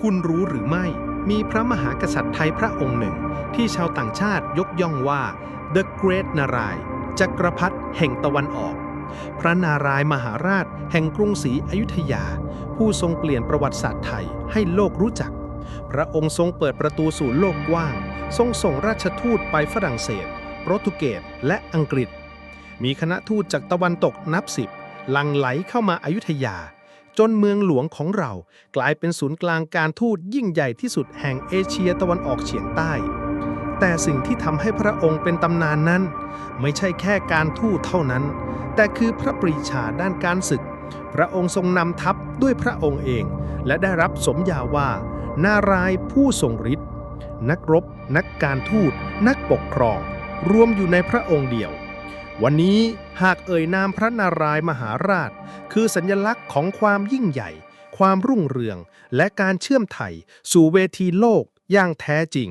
คุณรู้หรือไม่ มีพระมหากษัตริย์ไทยพระองค์หนึ่ง ที่ชาวต่างชาติยกย่องว่า The Great นารายจักรพรรดิแห่งตะวันออก พระนารายมหาราชแห่งกรุงศรีอยุธยา ผู้ทรงเปลี่ยนประวัติศาสตร์ไทยให้โลกรู้จัก พระองค์ทรงเปิดประตูสู่โลกกว้าง ทรงส่งราชทูตไปฝรั่งเศสโปรตุเกสและอังกฤษ มีคณะทูตจากตะวันตกนับสิบลังไหลเข้ามาอายุทยา จนเมืองหลวงของเรากลายเป็นศูนย์กลางการทูตยิ่งใหญ่ที่สุดแห่งเอเชียตะวันออกเฉียงใต้ แต่สิ่งที่ทำให้พระองค์เป็นตำนานนั้น ไม่ใช่แค่การทูตเท่านั้น แต่คือพระปรีชาด้านการศึก พระองค์ทรงนำทัพด้วยพระองค์เอง และได้รับสมญาว่า นารายผู้ทรงฤทธิ์นักรบ นักการทูต นักปกครอง รวมอยู่ในพระองค์เดียว วันนี้หากเอ่ยนามพระนารายมหาราช คือสัญลักษณ์ของความยิ่งใหญ่ ความรุ่งเรือง และการเชื่อมไทยสู่เวทีโลกอย่างแท้จริง